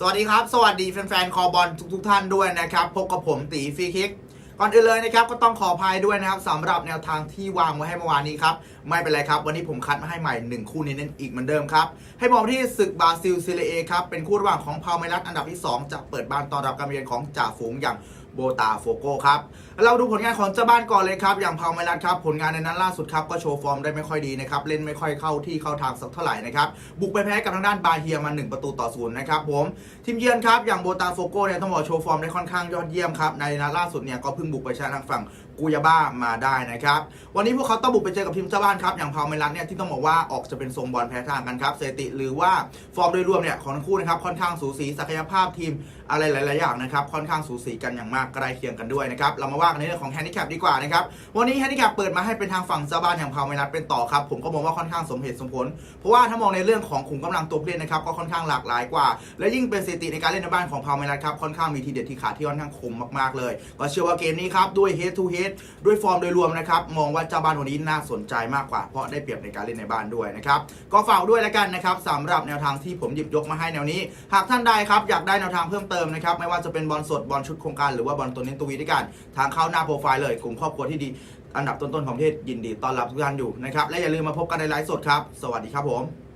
สวัสดีครับ สวัสดีแฟนๆ คอบอลทุกๆท่านด้วยนะครับ พบกับผมตีฟรีคิก ก่อนอื่นเลยนะครับ ก็ต้องขออภัยด้วยนะครับสำหรับแนวทางที่วางไว้ให้เมื่อวานนี้ครับ ไม่เป็นไรครับ วันนี้ผมคัดมาให้ใหม่ 1 คู่นี้นั่นอีกเหมือนเดิมครับ ให้มองที่ศึกบราซิลซีเรียเอครับ เป็นคู่ระหว่างของพาเมลัสอันดับที่ 2 จะเปิดบ้านต้อนรับการเยือนของจ่าฝูงอย่าง โบตาโฟโกครับ เราดูผลงานของเจ้าบ้านก่อนเลยครับ อย่างพาเมรัดครับ ผลงานในนั้นล่าสุดครับ ก็โชว์ฟอร์มได้ไม่ค่อยดีนะครับ เล่นไม่ค่อยเข้าที่เข้าทางสักเท่าไหร่นะครับ บุกไปแพ้กับทางด้านบาเฮียมา1ประตูต่อศูนย์นะครับผม ทีมเยือนครับ อย่างโบตาโฟโกเนี่ยต้องบอกโชว์ฟอร์มได้ค่อนข้างยอดเยี่ยมครับ ในนัดล่าสุดเนี่ยก็เพิ่งบุกไปชนะทางฝั่ง กูยาบ้ามาได้นะครับ วันนี้พวกเขาต้องบุกไปเจอกับทีมเจ้าบ้านครับ อย่างพาวเมลันเนี่ยที่ต้องบอกว่าออกจะเป็นทรงบอลแพ้ทางกันครับสถิติหรือว่าฟอร์มโดยรวมเนี่ยของทั้งคู่นะครับค่อนข้างสูสีศักยภาพทีมอะไรหลาย ๆ อย่างนะครับค่อนข้างสูสีกันอย่างมากใกล้เคียงกันด้วยนะครับเรามาว่ากันในเรื่องของแฮนดิแคปดีกว่านะครับวันนี้แฮนดิแคปเปิดมาให้เป็นทางฝั่งเจ้าบ้านอย่างพาวเมลันเป็นต่อครับผมก็มองว่าค่อนข้างสมเหตุสมผล เพราะว่าถ้ามองในเรื่องของขุมกำลังตัวผู้เล่นนะครับก็ค่อนข้างหลากหลายกว่า และยิ่งเป็นสถิติในการเล่นในบ้านของพาวเมลันครับค่อนข้างมีทีเด็ดที่ขาดที่ค่อนข้างคมมาก ๆ เลย ก็เชื่อว่าเกมนี้ครับด้วย head to head ด้วยฟอร์มโดยรวมนะครับมองว่าเจ้าบ้านวันนี้น่าสนใจมากกว่า เพราะได้เปรียบในการเล่นในบ้านด้วยนะครับก็ฝากด้วยแล้วกันนะครับสำหรับแนวทางที่ผมหยิบยกมาให้แนวนี้ หากท่านใดครับอยากได้แนวทางเพิ่มเติมนะครับไม่ว่าจะเป็นบอลสดบอลชุดโครงการหรือว่าบอลตัวเน้นตัววีด้วยกัน ทางเข้าหน้าโปรไฟล์เลยกลุ่มครอบครัวที่ดีอันดับต้นๆของประเทศยินดีต้อนรับทุกท่านอยู่นะครับและอย่าลืมมาพบกันในไลฟ์สดครับ สวัสดีครับผม